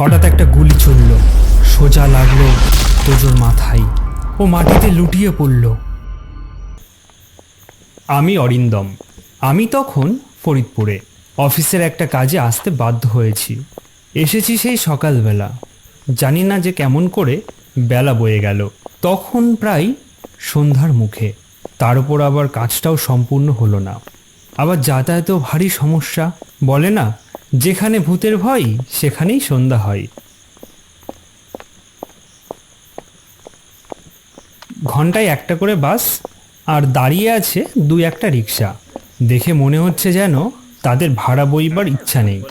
হঠাৎ একটা গুলি চলল। সোজা লাগল তোজোর মাথায় ও মাটিতে লুটিয়ে পড়ল। আমি অরিন্দম। আমি তখন ফরিদপুরে। অফিসের একটা কাজে আসতে বাধ্য হয়েছি। এসেছি সেই সকালবেলা। জানি না যে কেমন করে বেলা বয়ে গেল। তখন প্রায় সন্ধ্যার মুখে। তার উপর আবার কাজটাও সম্পূর্ণ হলো না। আবার যাতায়াতেও ভারী সমস্যা। বলে না যেখানে ভূতের ভয়, সেখানেই সন্ধ্যা হয়। ঘন্টায় একটা করে বাস, আর দাঁড়িয়ে আছে দু একটা রিক্সা। দেখে মনে হচ্ছে যেন তাদের ভাড়া বইবার ইচ্ছা নেই।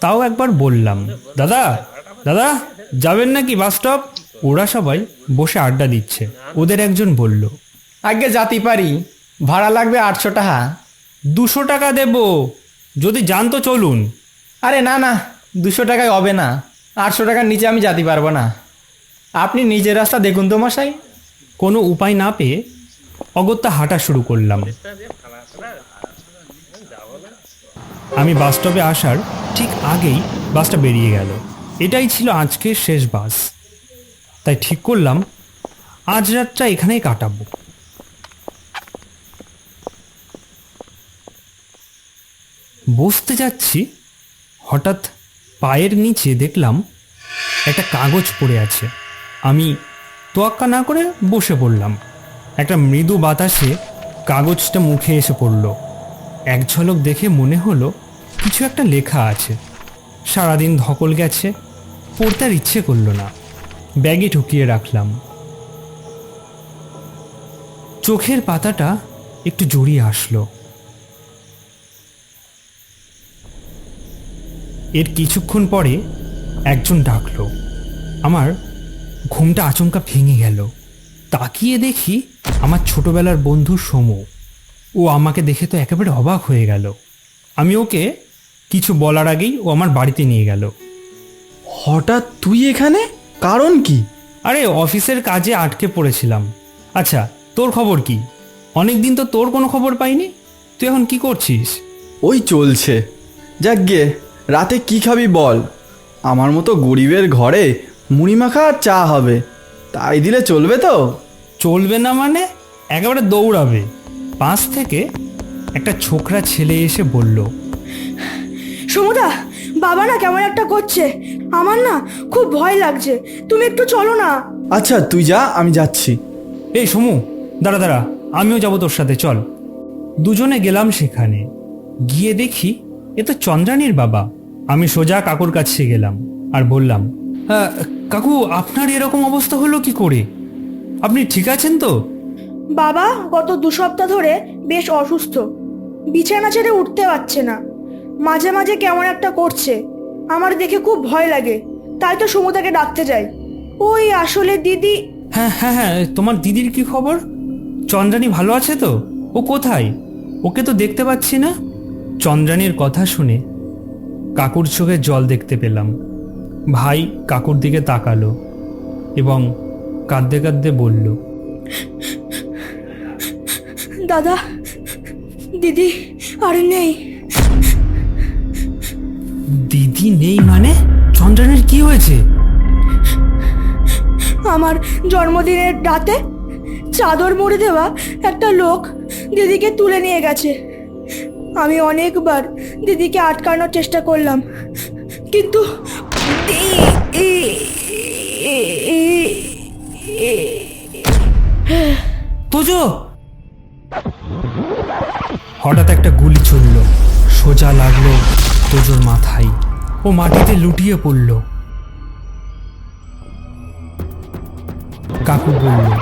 তাও একবার বললাম, দাদা দাদা, যাবেন নাকি বাস স্টপ? ওরা সবাই বসে আড্ডা দিচ্ছে। ওদের একজন বলল, আগে যাতে পারি, ভাড়া লাগবে আটশো টাকা। দুশো টাকা দেব। যদি যান তো চলুন। আরে না না দুশো টাকায় হবে না। আটশো টাকার নিচে আমি যেতে পারব না। আপনি নিজের রাস্তা দেখুন তো মশাই। কোনো উপায় না পেয়ে অগত্যা হাঁটা শুরু করলাম। আমি বাস স্টপে আসার ঠিক আগেই বাসটা বেরিয়ে গেল। এটাই ছিল আজকের শেষ বাস। তাই ঠিক করলাম আজ রাতটা এখানেই কাটাবো। বসতে যাচ্ছি, হঠাৎ পায়ের নিচে দেখলাম একটা কাগজ পড়ে আছে। আমি তোয়াক্কা না করে বসে পড়লাম। একটা মৃদু বাতাসে কাগজটা মুখে এসে পড়ল। এক ঝলক দেখে মনে হলো কিছু একটা লেখা আছে। সারাদিন ধকল গেছে, পড়তে আর ইচ্ছে করল না। ব্যাগে ঢুকিয়ে রাখলাম। চোখের পাতাটা একটু জড়িয়ে আসলো। এর কিছুক্ষণ পরে একজন ডাকলো। আমার ঘুমটা আচমকা ভেঙে গেল। তাকিয়ে দেখি আমার ছোটবেলার বন্ধু সমু। ও আমাকে দেখে তো একেবারে অবাক হয়ে গেল। আমি ওকে কিছু বলার আগেই ও আমার বাড়িতে নিয়ে গেল। হঠাৎ তুই এখানে? কারণ কি? আরে অফিসের কাজে আটকে পড়েছিলাম। আচ্ছা তোর খবর কি? অনেক দিন তো তোর কোনো খবর পাইনি। তুই এখন কি করছিস? ওই চলছে। যাক গে। রাতে কি খাবি বল? আমার মতো গরিবের ঘরে মুড়ি মাখা আর চা হবে। তাই দিলে চলবে তো? চলবে না মানে? একেবারে দৌড়াবে। পাশ থেকে একটা ছোকরা ছেলে এসে বলল সমুদা বাবা না কেমন একটা করছে। আমার না খুব ভয় লাগছে। তুমি একটু চলো না। আচ্ছা তুই যা আমি যাচ্ছি। এই সমু দাঁড়া দাঁড়া আমিও যাব তোর সাথে চল। দুজনে গেলাম সেখানে। গিয়ে দেখি এ তো চন্দ্রানীর বাবা। আমি সোজা কাকুর কাছে গেলাম আর বললাম "হ্যাঁ, কাকু আপনার এরকম অবস্থা হলো কি করে? আপনি ঠিক আছেন তো? বাবা গত দু সপ্তাহ ধরে বেশ অসুস্থ। বিছানা ছেড়ে উঠতে পারছে না। মাঝে মাঝে কেমন একটা করছে। আমার দেখে খুব ভয় লাগে। তাই তো সমুদাকে ডাকতে যাই। ওই আসলে দিদি হ্যাঁ হ্যাঁ হ্যাঁ তোমার দিদির কি খবর? চন্দ্রানী ভালো আছে তো? ও কোথায়? ওকে তো দেখতে পাচ্ছি না? চন্দ্রানীর কথা শুনে কাকুর চোখে জল দেখতে পেলাম। ভাই কাকুর দিকে তাকালো এবং কাঁদতে কাঁদতে বলল দাদা দিদি আর নেই। দিদি নেই মানে? চন্দ্রানীর কি হয়েছে? আমার জন্মদিনের রাতে চাদর মুড়ে দেওয়া একটা লোক দিদিকে তুলে নিয়ে গেছে। আমি অনেকবার দিদিকে আটকানোর চেষ্টা করলাম। কিন্তু তোজো! হঠাৎ একটা গুলি চলল সোজা লাগল তোজোর মাথায়। ও মাটিতে লুটিয়ে পড়ল। কাকু বলল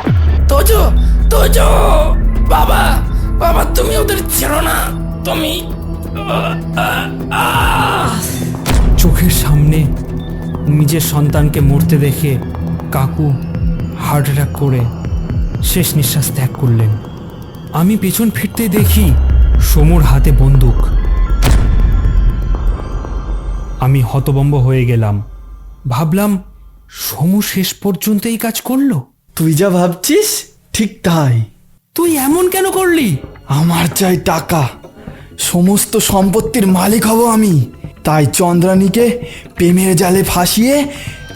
তোজো! তোজো! বাবা! বাবা তুমি ওদের ছেড়ো না! তুমি চোখের সামনে নিজের সন্তানকে মরতে দেখে কাকু হার্ট অ্যাটাক করে শেষ নিঃশ্বাস ত্যাগ করলেন। আমি পেছন ফিরতে দেখি সমুর হাতে বন্দুক। আমি হতবম্ব হয়ে গেলাম। ভাবলাম সমু শেষ পর্যন্ত এই কাজ করল? তুই যা ভাবছিস ঠিক তাই। তুই এমন কেন করলি? আমার চাই টাকা। সমস্ত সম্পত্তির মালিক হব আমি। তাই চন্দ্রানীকে প্রেমের জালে ফাঁসিয়ে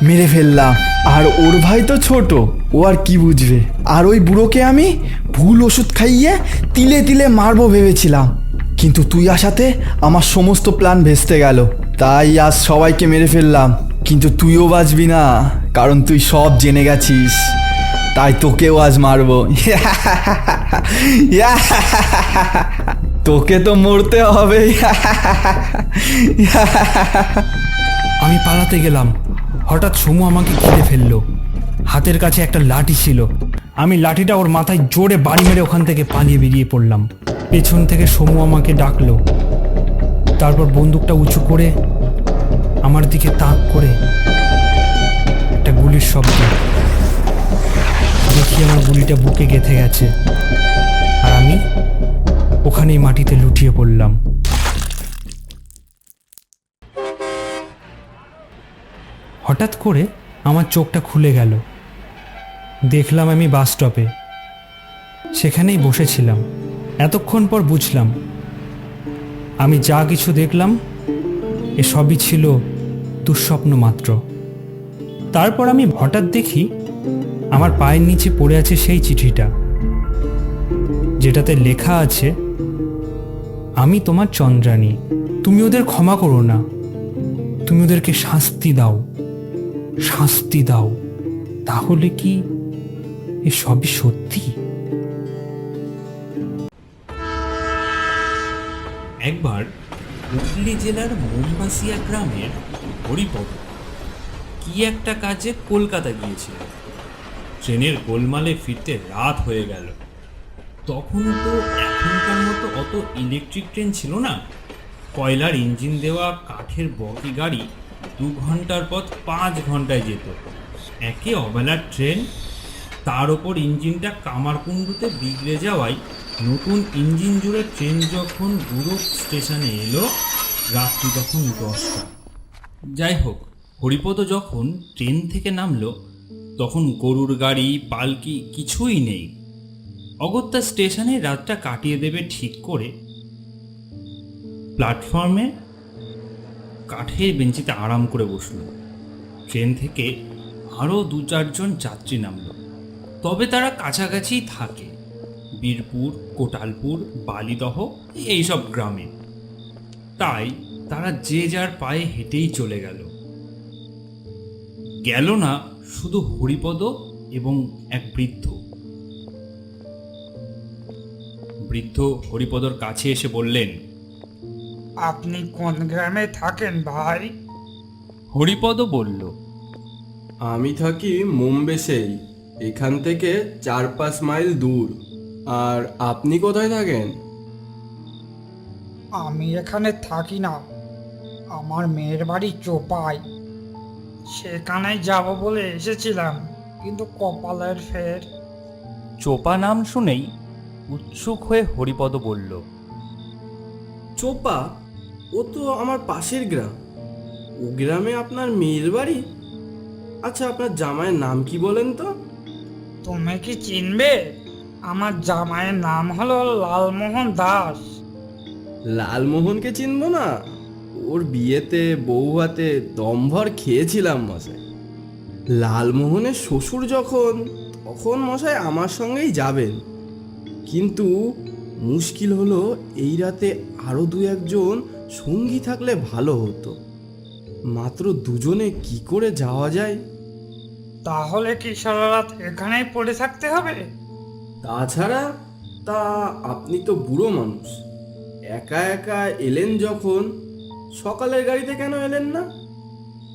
মেরে ফেললাম। আর ওর ভাই তো ছোট, ও আর কি বুঝবে? আর ওই বুড়োকে আমি ভুল ওষুধ খাইয়ে তিলে তিলে মারবো ভেবেছিলাম। কিন্তু তুই আসাতে আমার সমস্ত প্ল্যান ভেস্তে গেল। তাই আজ সবাইকে মেরে ফেললাম। কিন্তু তুইও বাঁচবি না, কারণ তুই সব জেনে গেছিস। তাই তোকেও আজ মারবো। তোকে তো মরতে হবে। আমি পালাতে গেলাম। হঠাৎ সুমু আমাকে ঘিরে ফেলল। হাতের কাছে একটা লাঠি ছিল। আমি লাঠিটা ওর মাথায় জোরে বাড়ি মেরে ওখান থেকে পালিয়ে বেরিয়ে পড়লাম। পেছন থেকে সমু আমাকে ডাকলো। তারপর বন্দুকটা উঁচু করে আমার দিকে তাক করে একটা গুলির শব্দ। দেখি আমার গুলিটা বুকে গেঁথে গেছে। আর আমি ওখানেই মাটিতে লুটিয়ে পড়লাম। হঠাৎ করে আমার চোখটা খুলে গেল। দেখলাম আমি বাস স্টপে। সেখানেই বসেছিলাম। এতক্ষণ পর বুঝলাম, আমি যা কিছু দেখলাম এসবই ছিল দুঃস্বপ্ন মাত্র। তারপর আমি হঠাৎ দেখি আমার পায়ের নিচে পড়ে আছে সেই চিঠিটা, যেটাতে লেখা আছে, আমি তোমার চন্দ্রাণী, তুমি ওদের ক্ষমা করো না। তুমি ওদেরকে শাস্তি দাও শাস্তি দাও। তাহলে কি এ সবই সত্যি? একবার হুগলি জেলার মোমবাসিয়া গ্রামের হরিপদ, কি একটা কাজে কলকাতা গিয়েছিল। ট্রেনের গোলমালে ফিরতে রাত হয়ে গেল। তখন তো এখনকার মতো অত ইলেকট্রিক ট্রেন ছিল না। কয়লার ইঞ্জিন দেওয়া কাঠের বগি গাড়ি দু ঘণ্টার পথ পাঁচ ঘন্টায় যেত। একে অবেলার ট্রেন তার ওপর ইঞ্জিনটা কামারকুণ্ডুতে বিগড়ে যাওয়ায় নতুন ইঞ্জিন জুড়ে ট্রেন যখন গুরু স্টেশনে এলো, রাত্রি তখন দশটা। যাই হোক, হরিপদ যখন ট্রেন থেকে নামলো তখন গরুর গাড়ি, পালকি কিছুই নেই। অগত্যা স্টেশনে রাতটা কাটিয়ে দেবে ঠিক করে। প্ল্যাটফর্মে কাঠের বেঞ্চিতে আরাম করে বসল। ট্রেন থেকে আরও দু চারজন যাত্রী নামলো। তবে তারা কাছাকাছি থাকে। বীরপুর, কোটালপুর, বালিদহ, এইসব গ্রামে। তাই তারা যে যার পায়ে হেঁটেই চলে গেল। গেল না শুধু হরিপদ এবং এক বৃদ্ধ। বৃদ্ধ হরিপদর কাছে এসে বললেন আপনি কোন গ্রামে থাকেন ভাই? হরিপদ বলল আমি থাকি মুম্বেসেই এখান থেকে চার পাঁচ মাইল দূর। আর আপনি কোথায় থাকেন? আমি এখানে থাকি না। আমার মেয়ের বাড়ি চোপাই। সেখানেই যাব বলে এসেছিলাম কিন্তু কপালের ফের। চোপা নাম শুনেই উৎসুক হয়ে হরিপদ বলল চোপা ও তো আমার পাশের গ্রাম। ও গ্রামে আপনার মেয়ের বাড়ি? আচ্ছা আপনার জামাইয়ের নাম কি বলেন তো? তুমি কি চিনবে? আমার জামাইয়ের নাম হলো লালমোহন দাস। লালমোহনকে চিনবো না? ওর বিয়েতে বউ হাতে দমভর খেয়েছিলাম মশাই। লালমোহনের শ্বশুর যখন তখন মশাই আমার সঙ্গেই যাবেন। কিন্তু মুশকিল হলো এই রাতে আরও দু একজন সঙ্গী থাকলে ভালো হতো। মাত্র দুজনে কি করে যাওয়া যায়? তাহলে কি সারা রাত এখানেই পড়ে থাকতে হবে? তাছাড়া তা আপনি তো বুড়ো মানুষ। একা একা এলেন যখন সকালের গাড়িতে কেন এলেন না?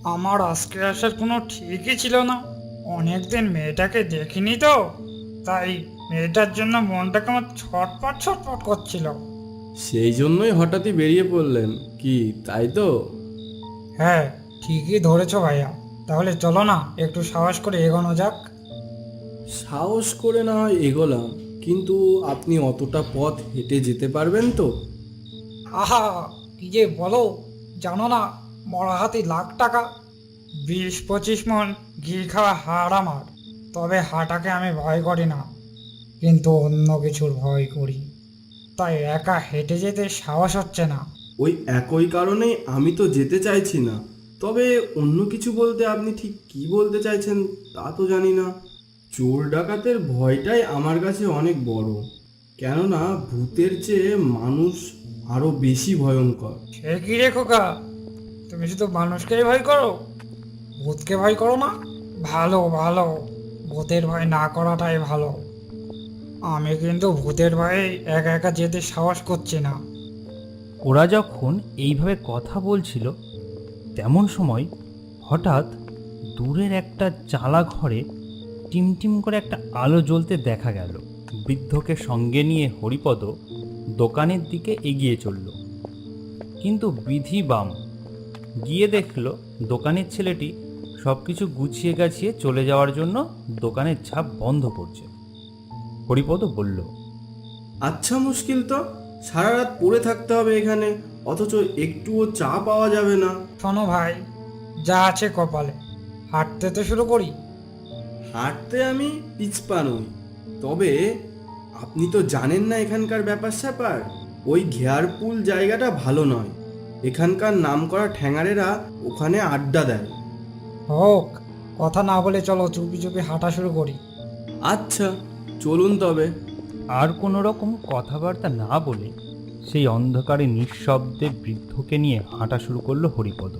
আমার আজকে আসার কোনো ঠিকই ছিল না। অনেকদিন মেয়েটাকে দেখিনি তো তাই মেয়েটার জন্য মনটা আমার ছটপট ছটপট করছিল। সেই জন্যই হঠাৎই বেরিয়ে পড়লেন কি তাই তো? হ্যাঁ ঠিকই ধরেছ ভাইয়া। তাহলে চলো না একটু সাহস করে এগোনো যাক। সাহস করে না হয় এগোলাম কিন্তু আপনি অতটা পথ হেঁটে যেতে পারবেন তো? আহা কি যে বলো জানো না মরা হাতি লাখ টাকা। বিশ পঁচিশ মন ঘি খাওয়া হাড় আমার, তবে হাটাকে আমি ভয় করি না। কিন্তু অন্য কিছুর ভয় করি। তাই একা হেঁটে যেতে সাহস হচ্ছে না। ওই একই কারণেই আমি তো যেতে চাইছি না। তবে অন্য কিছু বলতে আপনি ঠিক কি বলতে চাইছেন তা তো জানি না। চোর ডাকাতের ভয়টাই আমার কাছে অনেক বড়। কেননা ভূতের চেয়ে মানুষ আরও বেশি ভয়ঙ্কর। সে কি রে খোকা? তুমি শুধু মানুষকেই ভয় করো? ভূতকে ভয় করো না? ভালো ভালো। ভূতের ভয় না করাটাই ভালো। আমি কিন্তু ভূতের ভয়ে একা একা যেতে সাহস করছি না। ওরা যখন এইভাবে কথা বলছিল তেমন সময় হঠাৎ দূরের একটা চালা ঘরে টিমটিম করে একটা আলো জ্বলতে দেখা গেল। বৃদ্ধকে সঙ্গে নিয়ে হরিপদ দোকানের দিকে এগিয়ে চলল। কিন্তু বিধি বাম গিয়ে দেখল দোকানের ছেলেটি সব কিছু গুছিয়ে গাছিয়ে চলে যাওয়ার জন্য দোকানের ছাপ বন্ধ করছে। হরিপদ বলল আচ্ছা মুশকিল তো সারা রাত পড়ে থাকতে হবে এখানে অথচ একটুও চা পাওয়া যাবে না। শোনো ভাই যা আছে কপালে হাঁটতে তো শুরু করি। হাঁটতে আমি পিছপা নই তবে আপনি তো জানেন না এখানকার ব্যাপার স্যাপার। ওই ঘেয়ারপুল জায়গাটা ভালো নয়। এখানকার নামকরা ঠ্যাঙারেরা ওখানে আড্ডা দেয়। হোক কথা না বলে চলো চুপি চুপি হাঁটা শুরু করি। আচ্ছা চলুন তবে। আর কোনো রকম কথাবার্তা না বলে সেই অন্ধকারে নিঃশব্দে বৃদ্ধকে নিয়ে হাঁটা শুরু করল হরিপদ।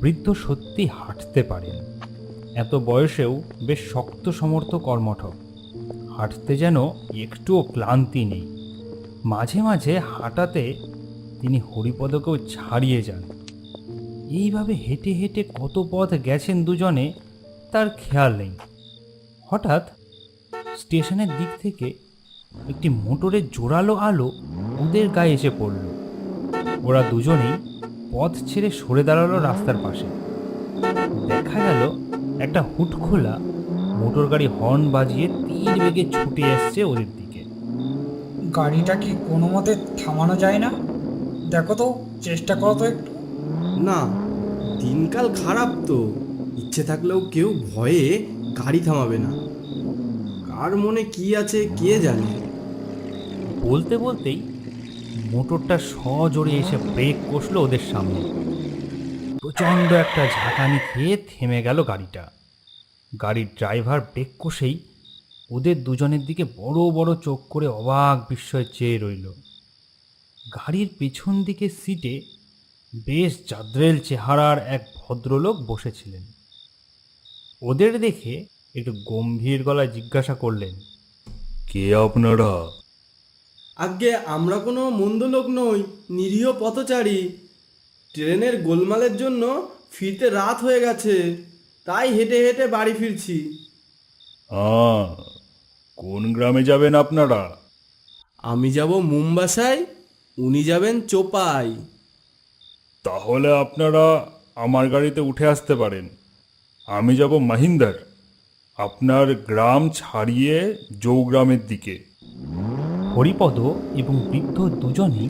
বৃদ্ধ সত্যি হাঁটতে পারেন। এত বয়সেও বেশ শক্ত সমর্থ কর্মঠ হাঁটতে যেন একটুও ক্লান্তি নেই। মাঝে মাঝে হাঁটাতে তিনি হরিপদকেও ছাড়িয়ে যান। এইভাবে হেঁটে হেঁটে কত পথ গেছেন দুজনে তার খেয়াল নেই। হঠাৎ স্টেশনের দিক থেকে একটি মোটরের জোরালো আলো ওদের গায়ে এসে পড়ল। ওরা দুজনেই পথ ছেড়ে সরে দাঁড়াল রাস্তার পাশে। দেখা গেল একটা হুট খোলা মোটর গাড়ি হর্ন বাজিয়ে তীর বেগে ছুটে এসছে ওদের দিকে। গাড়িটা কি কোনো মতে থামানো যায় না? দেখো তো চেষ্টা করো তো একটু। না দিনকাল খারাপ তো। ইচ্ছে থাকলেও কেউ ভয়ে গাড়ি থামাবে না। কার মনে কি আছে কে জানে। বলতে বলতেই মোটরটা সজোরে এসে ব্রেক কষলো ওদের সামনে। প্রচণ্ড একটা ঝাঁকানি খেয়ে থেমে গেল গাড়িটা। গাড়ির ড্রাইভার ব্রেক কষেই ওদের দুজনের দিকে বড় বড় চোখ করে অবাক বিস্ময়ে চেয়ে রইল। গাড়ির পেছন দিকে সিটে বেশ জাদ্রেল চেহারার এক ভদ্রলোক বসেছিলেন। ওদের দেখে একটু গম্ভীর গলায় জিজ্ঞাসা করলেন কে আপনারা? আগে আমরা কোনো মন্দ লোক নই নিরীহ পথচারী। ট্রেনের গোলমালের জন্য ফিরতে রাত হয়ে গেছে তাই হেঁটে হেঁটে বাড়ি ফিরছি। কোন গ্রামে যাবেন আপনারা? আমি যাব মুম্বাসায় উনি যাবেন চোপাই। তাহলে আপনারা আমার গাড়িতে উঠে আসতে পারেন। আমি যাব মাহিন্দার। আপনার গ্রাম ছাড়িয়ে জৌগ্রামের দিকে। হরিপদ এবং বৃদ্ধ দুজনই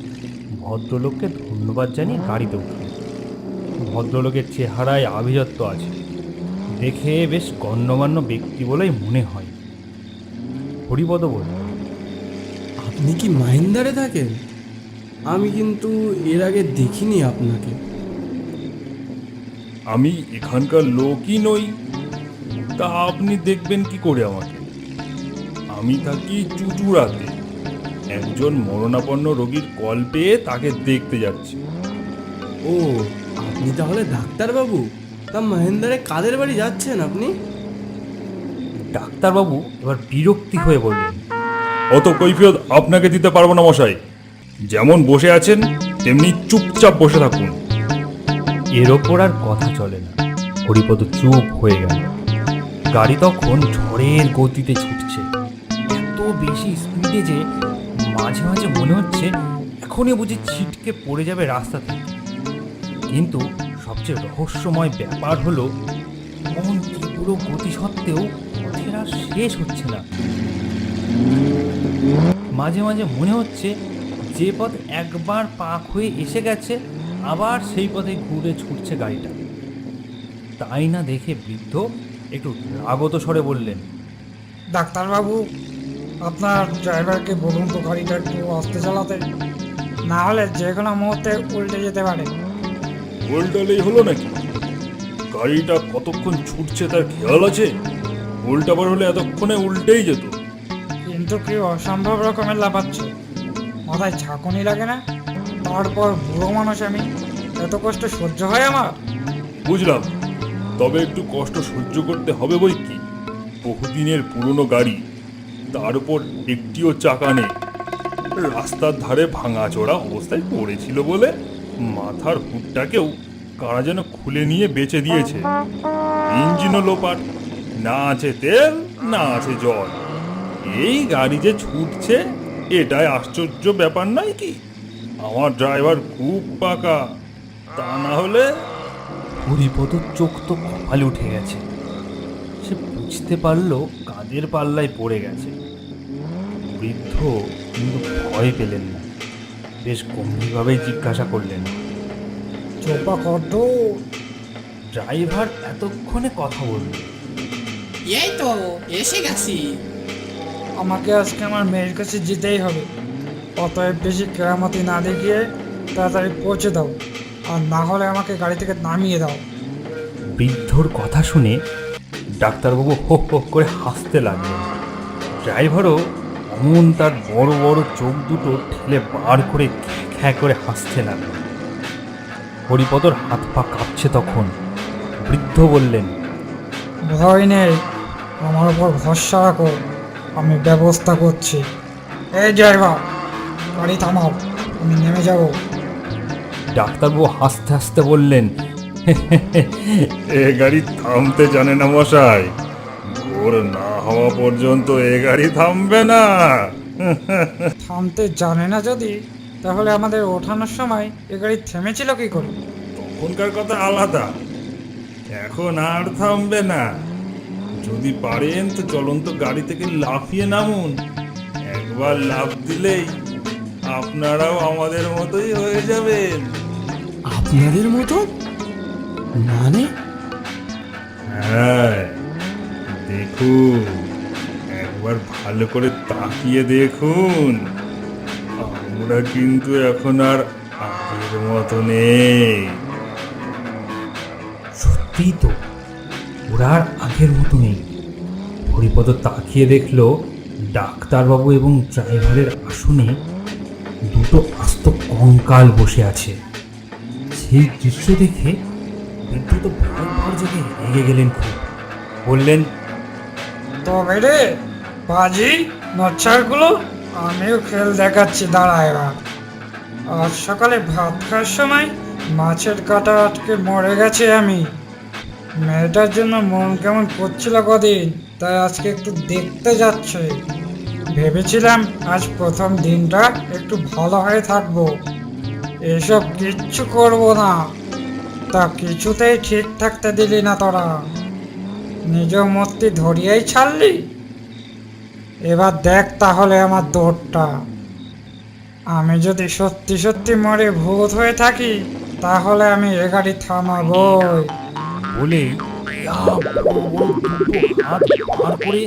ভদ্রলোককে ধন্যবাদ জানিয়ে গাড়িতে উঠলেন। ভদ্রলোকের চেহারায় আভিজাত্য আছে। দেখে বেশ গণ্যমান্য ব্যক্তি বলেই মনে হয়। হরিপদ বলল আপনি কি মাহিন্দারে থাকেন? আমি কিন্তু এর আগে দেখিনি আপনাকে। আমি এখানকার লোকই নই তা আপনি দেখবেন কি করে আমাকে? আমি থাকি চুচুড়াতে। একজন মরণাপন্ন রোগীর কল পেয়ে তাকে দেখতে যাচ্ছি। ও আপনি তাহলে ডাক্তারবাবু? তা মহেন্দারে কাদের বাড়ি যাচ্ছেন আপনি? ডাক্তারবাবু এবার বিরক্তি হয়ে বললেন অত কৈফিয়ত আপনাকে দিতে পারব না মশাই। যেমন বসে আছেন তেমনি চুপচাপ বসে থাকুন। এর ওপর আর কথা চলে না। হরিপদ চুপ হয়ে গেল। গাড়ি তখন ঝড়ের গতিতে ছুটছে। এত বেশি স্পিডে যে মাঝে মাঝে মনে হচ্ছে এখনই বুঝি ছিটকে পড়ে যাবে রাস্তা থেকে। কিন্তু সবচেয়ে রহস্যময় ব্যাপার হলো এমন তীব্র গতি সত্ত্বেও শেষ হচ্ছে না। মাঝে মাঝে মনে হচ্ছে যে পথ একবার পাক হয়ে এসে গেছে আবার সেই পথে ঘুরে ছুটছে গাড়িটা। তাই না দেখে বৃদ্ধ একটু রাগত স্বরে বললেন ডাক্তারবাবু আপনার ড্রাইভারকে বলুন তো গাড়িটা একটু আস্তে চালাতে না হলে যে কোনো মুহূর্তে উল্টে যেতে পারে। উল্টালেই হলো নাকি? গাড়িটা কতক্ষণ ছুটছে তার খেয়াল আছে? উল্টাবার হলে এতক্ষণে উল্টেই যেত। কিন্তু কি অসম্ভব রকমের লাফাচ্ছে? মাথায় ঝাঁকুনি লাগে না? তারপর বুড়ো মানুষ আমি এত কষ্ট সহ্য হয় আমার? বুঝলাম। তবে একটু কষ্ট সহ্য করতে হবে বই কি? বহুদিনের পুরনো গাড়ি তার উপর একটিও চাকা নেই। রাস্তার ধারে ভাঙাচোরা অবস্থায় পড়েছিল বলে মাথার হুডটাকেও কারা যেন খুলে নিয়ে বেচে দিয়েছে। ইঞ্জিনও লোপাট। না আছে তেল, না আছে জল। এই গাড়ি যে ছুটছে, এটাই আশ্চর্য ব্যাপার নয় কি? আমার ড্রাইভার খুব পাকা। তা না হলে? হরিপদর চোখ তো কপালে উঠে গেছে। সে বুঝতে পারল কাদের পাল্লায় পড়ে গেছে। বৃদ্ধ কিন্তু ভয় পেলেন না। বেশ গম্ভীরভাবেই জিজ্ঞাসা করলেন, চোপা কত ড্রাইভার এতক্ষণে কথা বলল? এই তো এসে গেছি। আমাকে আজকে আমার মেয়ের কাছে যেতেই হবে। অতএব বেশি কেরামতি না দেখিয়ে তাড়াতাড়ি পৌঁছে দাও আর না হলে আমাকে গাড়ি থেকে নামিয়ে দাও। বৃদ্ধর কথা শুনে ডাক্তারবাবু হোক হোক করে হাসতে লাগলেন। ড্রাইভারও অমন তার বড় বড় চোখ দুটো ঠেলে বার করে খ্যা করে হাসতে লাগল হরিপদর হাত পা কাঁপছে তখন। বৃদ্ধ বললেন ভয় নেই আমার উপর ভরসা রাখো আমি ব্যবস্থা করছি। এই ড্রাইভার গাড়ি থামাও আমি নেমে যাব। ডাক্তারবাবু হাসতে হাসতে বললেন এ গাড়ি থামতে জানে না মশাই। ভোর না হওয়া পর্যন্ত এ গাড়ি থামবে না। থামতে জানে না যদি তাহলে আমাদের ওঠানোর সময় এ গাড়ি থেমেছিল কি করে? তখনকার কথা আলাদা। এখন আর থামবে না। যদি পারেন তো চলন্ত গাড়ি থেকে লাফিয়ে নামুন। একবার লাফ দিলেই আপনারাও আমাদের মতোই হয়ে যাবেন। আপনাদের মতো? মানে? হ্যাঁ দেখুন একবার ভালো করে তাকিয়ে দেখুন। আমরা কিন্তু এখন আর আগের মতো নেই। সত্যিই তো। ওরা আগের মতো নেই। হরিপদ তাকিয়ে দেখল, ডাক্তারবাবু এবং ড্রাইভারের আসনে দুটো আস্ত কঙ্কাল বসে আছে। সেই দৃশ্য দেখে বৃদ্ধ তো ভর জেগে রেগে গেলেন খুব। বললেন, তবে রে, বাজি, নচ্ছারগুলো, আমিও খেল দেখাচ্ছি, দাঁড়া এবার। আজ সকালে ভাত খাওয়ার সময় মাছের কাটা আটকে মরে গেছে আমি। মেয়েটার জন্য মন কেমন করছিল কদিন? তাই আজকে একটু দেখতে যাচ্ছে। ভেবেছিলাম আজ প্রথম দিনটা একটু ভালো হয়ে থাকব। এসব কিচ্ছু করব না। তা কিছুতেই ঠিক থাকতে দিলি না তোরা। নিজ মূর্তি ধরিয়েই ছাড়লি? এবার দেখ তাহলে আমার দৌড়টা আমি যদি সত্যি সত্যি মরে ভূত হয়ে থাকি, তাহলে আমি এ গাড়ি থামাবই। বলে ইয়া হাত বার করে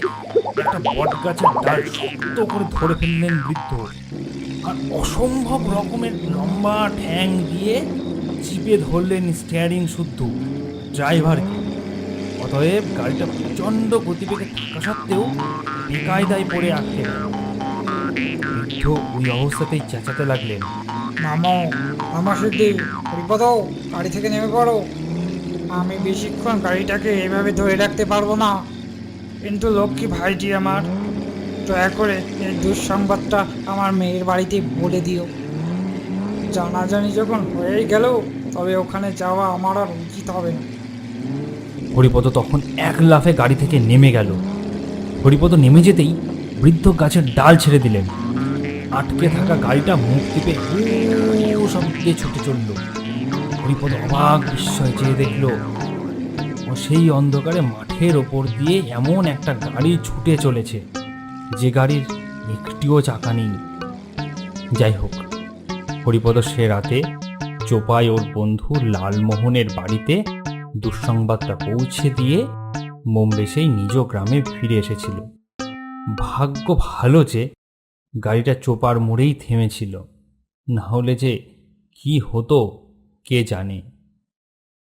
একটা বট গাছের ডাল শক্ত করে ধরে ফেললেন বৃদ্ধ আর অসম্ভব রকমের লম্বা ঠ্যাং দিয়ে চিপে ধরলেন স্টিয়ারিং শুদ্ধ ড্রাইভারকে অতএব গাড়িটা প্রচণ্ড গতিবেগে থাকা সত্ত্বেও বেকায়দায় পড়ে আটকে গেল বৃদ্ধ ওই অবস্থাতেই চেঁচাতে লাগলেন মামা আমার সিদ্ধি বিপদ গাড়ি থেকে নেমে পড়ো আমি বেশিক্ষণ গাড়িটাকে এইভাবে ধরে রাখতে পারব না। কিন্তু লক্ষ্মী ভাইটি আমার। দয়া করে এই দুঃসংবাদটা আমার মেয়ের বাড়িতে বলে দিও। জানাজানি যখন হয়েই গেল, তবে ওখানে যাওয়া আমার আর উচিত হবে না। হরিপদ তখন এক লাফে গাড়ি থেকে নেমে গেল। হরিপদ নেমে যেতেই বৃদ্ধ গাছের ডাল ছেড়ে দিলেন। আটকে থাকা গাড়িটা মুখ টিপে হু শব্দে ছুটে চলল। হরিপদ অবাক বিস্ময় চেয়ে দেখল, ও সেই অন্ধকারে মাঠের ওপর দিয়ে এমন একটা গাড়ি ছুটে চলেছে, যে গাড়ির একটিও চাকা নেই। যাই হোক, হরিপদ সে রাতে চোপায় ওর বন্ধু লালমোহনের বাড়িতে দুঃসংবাদটা পৌঁছে দিয়ে বোম্বে সেই নিজ গ্রামে ফিরে এসেছিল। ভাগ্য ভালো যে গাড়িটা চোপার মোড়েই থেমেছিল, না হলে যে কি হতো কে জানে